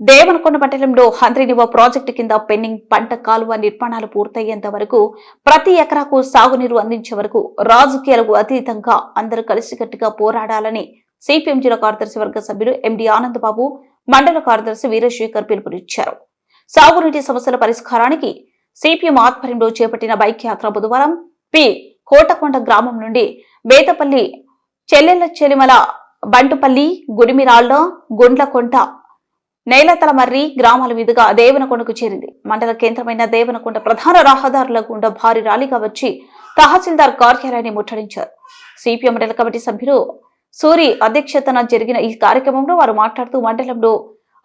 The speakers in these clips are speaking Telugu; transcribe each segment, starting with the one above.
దేవనకొండ మండలంలో హంద్రినివ ప్రాజెక్టు కింద పెండింగ్ పంట కాలువ నిర్మాణాలు పూర్తయ్యేంత వరకు ప్రతి ఎకరాకు సాగునీరు అందించే వరకు రాజకీయాలకు అతీతంగా అందరూ కలిసికట్టుగా పోరాడాలని సిపిఎం జిల్లా కార్యదర్శి వర్గ సభ్యులు ఎండి ఆనందబాబు మండల కార్యదర్శి వీరశేఖర్ పిలుపునిచ్చారు. సాగునీటి సమస్యల పరిష్కారానికి సిపిఎం ఆధ్వర్యంలో చేపట్టిన బైక్ యాత్ర బుధవారం పి. కోటకొండ గ్రామం నుండి బేతపల్లి చెల్లెల చెలిమల బంటుపల్లి గుడిమిరాళ్ళ గుండ్లకొంట నేలతలమర్రి గ్రామాల మీదుగా దేవనకొండకు చేరింది. మండల కేంద్రమైన దేవనకొండ ప్రధాన రహదారుల గుండా భారీ ర్యాలీగా వచ్చి తహసీల్దార్ కార్యాలయాన్ని ముట్టడించారు. సిపిఎం మండల కమిటీ సభ్యులు సూరి అధ్యక్షతన జరిగిన ఈ కార్యక్రమంలో వారు మాట్లాడుతూ మండలంలో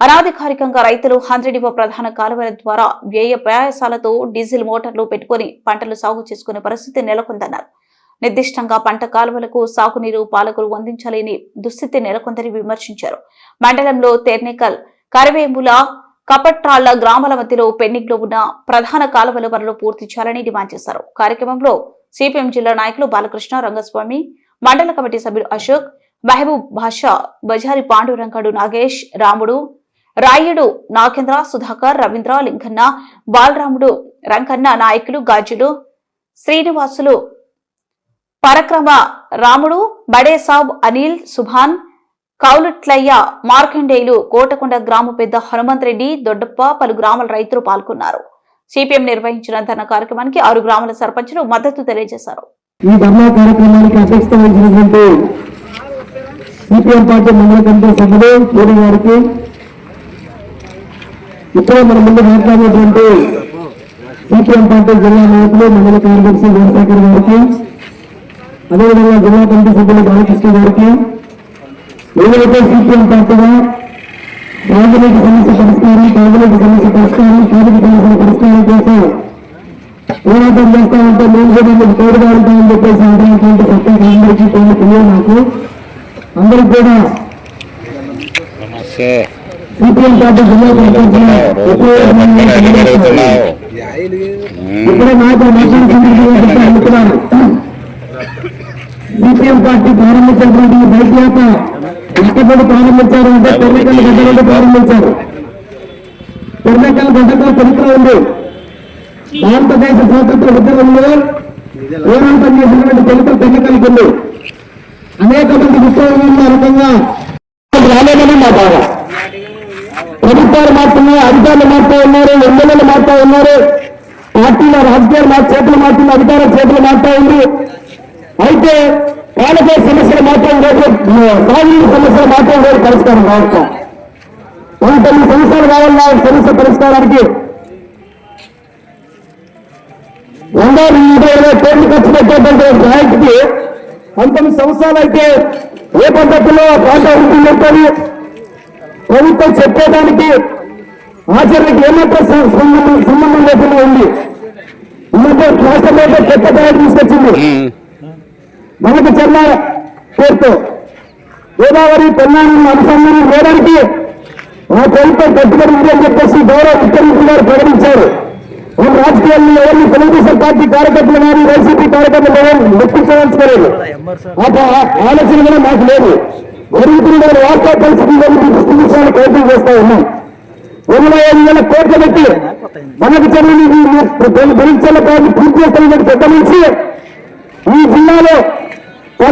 అనాధికారికంగా రైతులు హండ్రెడివ ప్రధాన కాలువల ద్వారా వ్యయ ప్రయాసాలతో డీజిల్ మోటార్లు పెట్టుకుని పంటలు సాగు చేసుకునే పరిస్థితి నెలకొందన్నారు. నిర్దిష్టంగా పంట కాలువలకు సాగునీరు పాలకులు అందించలేని దుస్థితి నెలకొందని విమర్శించారు. మండలంలో తెర్నికల్ కరివేముల కపట్రాళ్ళ గ్రామాల మధ్యలో పెండింగ్ ఉన్న ప్రధాన కాలువల పనులు పూర్తి చేయాలని డిమాండ్ చేశారు. కార్యక్రమంలో సిపిఎం జిల్లా నాయకులు బాలకృష్ణ రంగస్వామి మండల కమిటీ సభ్యులు అశోక్ మహబూబ్ భాషా బజారి పాండురంగడు నాగేష్ రాముడు రాయుడు నాగేంద్ర సుధాకర్ రవీంద్ర లింగన్న బాలరాముడు రంకన్న నాయకులు గాజులు శ్రీనివాసులు పరక్రమ రాముడు బడేసాబ్ అనిల్ సుభాన్ కౌలుట్లయ్య మార్కండేయులు కోటకొండ గ్రామ పెద్ద హనుమంతరెడ్డి దొడ్డప్ప పలు గ్రామాల రైతులు పాల్గొన్నారు. సిపిఎం నిర్వహించిన ధన కార్యక్రమానికి ఆరు గ్రామాల సర్పంచులు మద్దతు తెలియజేశారు. ఈ ధర్నా కార్యక్రమానికి అధ్యక్షత వహించినటువంటి సిపిఎం పార్టీ మండల కమిటీ సభ్యులు పూరి గారికి ఇప్పుడే మన ముందు మాట్లాడినటువంటి సిపిఎం పార్టీ జిల్లా నాయకులు మండల కార్యదర్శి వీరశేఖర్ గారికి అదేవిధంగా జిల్లా కమిటీ సభ్యులు బాలకృష్ణ గారికి ఏదైతే సిపిఎం పార్టీగా సాగునీటి సమస్య పరిష్కారం తాగునీటి సమస్య పరిష్కారం సాగునీటి సమస్యల పరిష్కారం కోసం పోరాటం చేస్తా ఉంటే మేము కూడా మీకు తోడుగా ఉంటామని చెప్పేసి అంటున్నటువంటి సత్యం అందరికీ కొన్ని తెలియదు నాకు అందరికి కూడా సిపిఎం పార్టీ జిల్లా నేను సందర్భంగా చెప్తే అనుకున్నాను సిపిఎం పార్టీ ప్రారంభించినటువంటి బైక్ యాత్ర కష్టపడి ప్రారంభించారు అంటే పెర్నకల్ గడ్డ నుండి ప్రారంభించారు. పెర్నకల్ గడ్డకు చరిత్ర ఉంది. భారతదేశ స్వాతంత్ర ఉద్యమంలో పోరాటం చేసినటువంటి చరిత్ర పెన్నికలకు ఉంది. అనేక మంది ఉద్యోగంలో రకంగా రాలేదని మా బాధ ప్రభుత్వాలు మారుతున్నాయి అధికారులు మారుతూ ఉన్నారు ఎమ్మెల్యేలు మారుతూ ఉన్నారు పార్టీల రాజకీయాలు మా చేతులు మారుతున్న అధికార చేతులు మారుతూ ఉంది. అయితే పాలకే సమస్యలు మాత్రం లేదు. సాగునీటి సమస్యలు మాత్రం లేదు. పరిష్కారం కావచ్చు తొమ్మిది సంవత్సరాలు కావాలన్నా సమస్య పరిష్కారానికి వంద నూట ఇరవై కోట్లు ఖర్చు పెట్టేటువంటి ప్రాజెక్టుకి పంతొమ్మిది సంవత్సరాలు అయితే ఏ పద్ధతిలో ఆ ప్రాంత ప్రభుత్వం చెప్పేదానికి ఆచరణకి ఏమాత్రం సంబంధం సంబంధం లేకుండా ఉంది. ఉన్నతో రాష్ట్రంలో అయితే చెత్త తీసుకొచ్చింది. మనకు చెన్న పేరుతో గోదావరి పెన్నాను అనుసంధానం చేయడానికి మా ప్రభుత్వం కట్టుబడి ఉంది అని చెప్పేసి గౌరవ ముఖ్యమంత్రి గారు ప్రకటించారు మన రాజకీయాల్లో ఎవరిని తెలుగుదేశం పార్టీ కార్యకర్తలు కానీ వైసీపీ కార్యకర్తలు ఎవరు లెక్కించదలుచుకోలేదు ఆ ఆలోచన కూడా మాకు లేదు జరుగుతున్న వాస్తవ పరిస్థితుల్లో మీకు ప్రయత్నం చేస్తా ఉన్నాం ఇరవై ఐదు వేల కోట్లు పెట్టి మనకు చెందిన భరించాల పార్టీ పూర్తి చేస్తానని పెద్ద నుంచి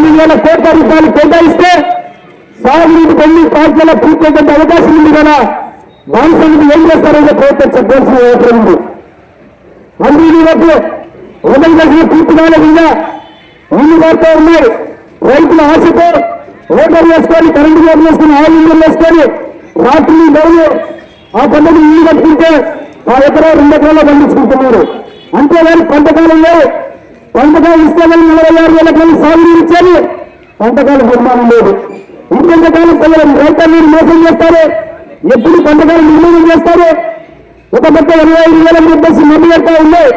పన్నెండు వేల కోట్ల రూపాయలు కేటాయిస్తే సాగునీటి పెళ్ళి పార్టీలో పూర్తయ్యే అవకాశం ఉంది కదా. దాని ఏం చేస్తారనే ప్రయత్నం చెప్పాల్సిన అవసరం ఉంది. అందుకే వరకు ఉదయం చేసిన పూర్తి కాలేదుగా ఇంకా పడుతూ ఉన్నాయి. రైతుల ఆశతో ఓటర్ వేసుకొని కరెంటు ఓటర్ వేసుకొని ఆయిల్ ఇంజన్ వేసుకొని రాత్రి బరువు ఆ పంటకు ఇల్లు కట్టుకుంటే ఆ ఎకరా రెండు ఎకరాల్లో పండించుకుంటున్నారు. అంతేగాని పంటకాలంలో వంటకాలు ఇస్తామని నలభై ఆరు వేల ఎకరాలు సాగునీరు ఇచ్చారు పంటకాలం నిర్మాణం లేదు. ఇంకొంతకాలం ప్రజలు రైతాంగాన్ని మోసం చేస్తారు. ఎప్పుడు పంటకాలు నిర్మాణం చేస్తారు. ఒక పక్క ఇరవై ఐదు వేల చెప్పేసి మంది పెడతా ఉన్నాయి